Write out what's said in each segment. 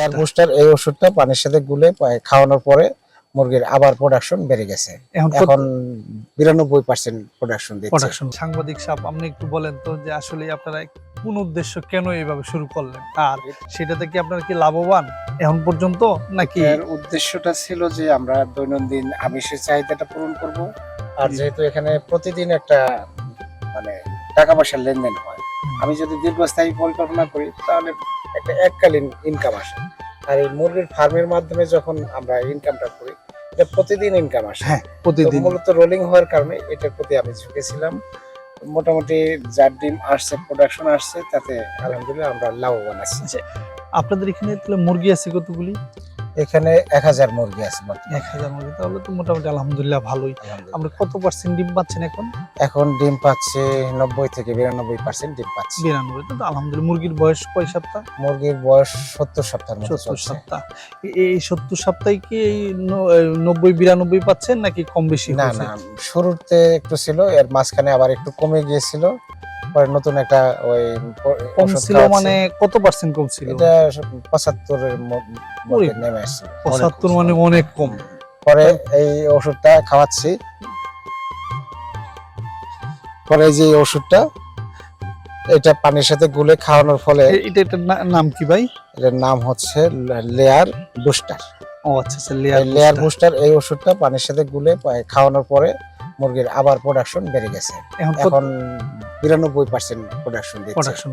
Air booster এই ওষুধটা পানির সাথে গুলে খাওয়ানোর পরে মুরগির আবার প্রোডাকশন বেড়ে গেছে। এখন এখন বিরানব্বই পার্সেন্ট প্রোডাকশন প্রোডাকশন সাংবাদিক সাহেব আপনি একটু বলেন তো যে আসলে আপনারা কোন উদ্দেশ্য কেন এইভাবে শুরু করলেন? আর সেটাতে কি আপনারা কি লাভবান এখন পর্যন্ত নাকি? উদ্দেশ্যটা ছিল যে আমরা দৈনন্দিন আমিষের চাহিদাটা পূরণ করব। আর যেহেতু এখানে প্রতিদিন একটা মানে টাকা পয়সার লেনদেন হয় আমি যদি দীর্ঘস্থায়ী পরিকল্পনা করি তাহলে একটা এককালীন ইনকাম আসে। আর এই মুরগির ফার্মের মাধ্যমে যখন আমরা ইনকামটা করি এটা প্রতিদিন ইনকাম আসে। হ্যাঁ প্রতিদিন। মূলত রোলিং হওয়ার কারণে এটার প্রতি আমি ঝুঁকেছিলাম। মোটামুটি যার ডিম আসছে প্রোডাকশন আসছে তাতে আলহামদুলিল্লাহ আমরা লাভবান আছি। আপনাদের এখানে তাহলে মুরগি আছে কতগুলি? এখানে এক হাজার মুরগি আছে এক হাজার মুরগি তাহলে তো মোটামুটি আলহামদুলিল্লাহ ভালোই। আমরা কত পার্সেন্ট ডিম পাচ্ছেন এখন? এখন ডিম পাচ্ছে নব্বই থেকে বিরানব্বই পার্সেন্ট ডিম পাচ্ছে। বিরানব্বই তো আলহামদুলিল্লাহ মুরগির বয়স কয় সপ্তাহ? মুরগির বয়স সত্তর সপ্তাহ সত্তর সপ্তাহ। এই সত্তর সপ্তাহে কি এই নব্বই বিরানব্বই পাচ্ছেন নাকি কম বেশি না না শুরুতে একটু ছিল এর মাঝখানে আবার একটু কমে গিয়েছিল। পরে নতুন একটা ওই প- কম ছিল মানে কত পার্সেন্ট কম ছিল এটা পঁচাত্তরের ওরে, নেমে আসছে। পঁচাত্তর মানে অনেক কম। পরে এই ওষুধটা খাওয়াচ্ছি। পরে যে ওষুধটা এটা পানির সাথে গুলে খাওয়ানোর ফলে এটা এটার নাম কি ভাই? এটার নাম হচ্ছে লেয়ার বুস্টার। ও আচ্ছা আচ্ছা লেয়ার লেয়ার বুস্টার। এই ওষুধটা পানির সাথে গুলে খাওয়ানোর পরে মুরগির আবার প্রোডাকশন বেড়ে গেছে। এখন বিরানব্বই পার্সেন্ট প্রোডাকশন প্রোডাকশন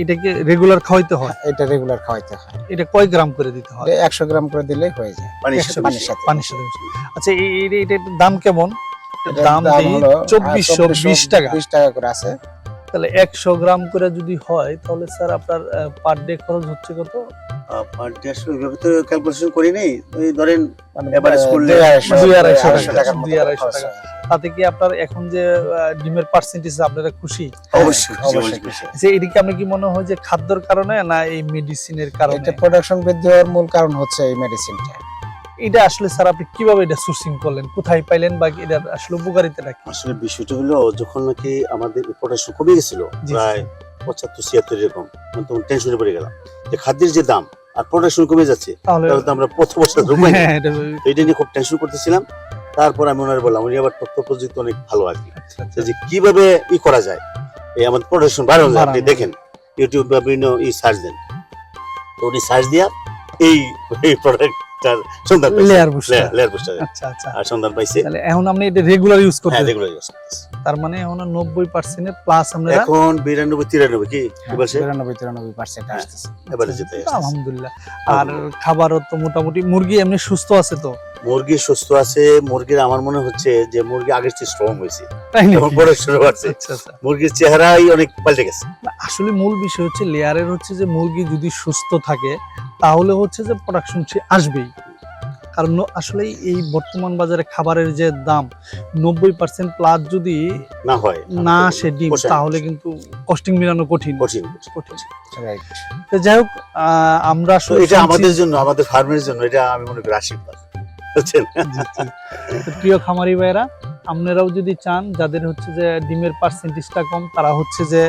এটাকে রেগুলার খাওয়াইতে হয়? এটা রেগুলার খাওয়াইতে হয়। এটা কয় গ্রাম করে দিতে হয়? একশো গ্রাম করে দিলেই হয়ে যায়। পানির সাথে। পানির সাথে। আচ্ছা এটার দাম কেমন? দাম হলো চব্বিশশো বিশ টাকা। বিশ টাকা করে আছে। তাহলে একশো গ্রাম করে যদি হয় তাহলে স্যার আপনার পার ডে খরচ হচ্ছে কত? পার ডে আসলে ওইভাবে তো ক্যালকুলেশন করি নাই। ওই ধরেন মানে করলে দুই আড়াইশো দুই আড়াইশো আড়াইশো টাকা, দুই আড়াইশো টাকা। তাতে কি আপনার এখন যে ডিমের পার্সেন্টেজ আপনারা খুশি? অবশ্যই খুশি, অবশ্যই অবশ্যই খুশি। যে এদিকে আপনি কি মনে হয় যে খাদ্যর কারণে না এই মেডিসিনের কারণে? এটা প্রোডাকশন বৃদ্ধি হওয়ার মূল কারণ হচ্ছে এই মেডিসিনটা এটা আসলে স্যার আপনি কীভাবে এটা সোর্সিং করলেন? কোথায় পাইলেন বা এটা আসলে উপকারিতা কি আসলে বিষয়টা হলো যখন নাকি আমাদের প্রোডাকশন কমে গেছিল। প্রায় পঁচাত্তর ছিয়াত্তর এরকম তখন টেনশনে পড়ে গেলাম। যে খাদ্যের যে দাম আর প্রোডাকশন কমে যাচ্ছে। তাহলে তো আমরা প্রথম বছর উপায় হ্যাঁ, এটা নিয়ে খুব টেনশন করতেছিলাম। তারপর আমি ওনার বললাম উনি আবার তথ্য প্রযুক্তি অনেক ভালো আর কি। আচ্ছা, আচ্ছা। যে কীভাবে ই করা যায়? এই আমাদের প্রোডাকশন বাড়ানো যায়। আপনি দেখেন ইউটিউব বা বিভিন্ন ই সার্চ দেন। তো উনি সার্চ দিয়া এই এই সন্ধান পাইছে। লেয়ার বুস্টার লেয়ার বুস্টার আচ্ছা আচ্ছা। আর সন্ধান পাইছে। তাহলে এখন আপনি এটা রেগুলার ইউজ হ্যাঁ রেগুলার ইউজ করতেছে তার মানে এখন নব্বই পার্সেন্ট প্লাস আমরা এখন বিরানব্বই তিরানব্বই কি? কি বলছে? বিরানব্বই তিরানব্বই পার্সেন্ট হ্যাঁ। আসতেছে। এবারে যেতে। আলহামদুলিল্লাহ। আর খাবারও তো মোটামুটি মুরগি এমনি সুস্থ আছে তো? মুরগি সুস্থ আছে। মুরগির আমার মনে হচ্ছে যে মুরগি আগের চেয়ে স্ট্রং হয়েছে? এখন প্রোডাকশন বাড়ছে আচ্ছা আচ্ছা মুরগির চেহারাই অনেক পাল্টে গেছে। আসলে মূল বিষয় হচ্ছে লেয়ারের হচ্ছে যে মুরগি যদি সুস্থ থাকে তাহলে হচ্ছে যে প্রোডাকশন সে আসবেই। কারণ আসলে এই বর্তমান বাজারে খাবারের যে দাম নব্বই পার্সেন্ট প্লাস যদি না হয় না আসে ডিম তাহলে কিন্তু কস্টিং মিলানো কঠিন। কঠিন কঠিন। তো যাই হোক আহ, আমরা আসলে এটা আমাদের জন্য আমাদের ফার্মের জন্য এটা আমি মনে করি আশীর্বাদ। প্রিয় খামারি ভাইরা আপনারাও যদি চান যাদের হচ্ছে যে ডিমের পার্সেন্টেজটা কম তারা হচ্ছে যে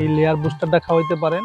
এই লেয়ার বুস্টারটা খাওয়াইতে পারেন।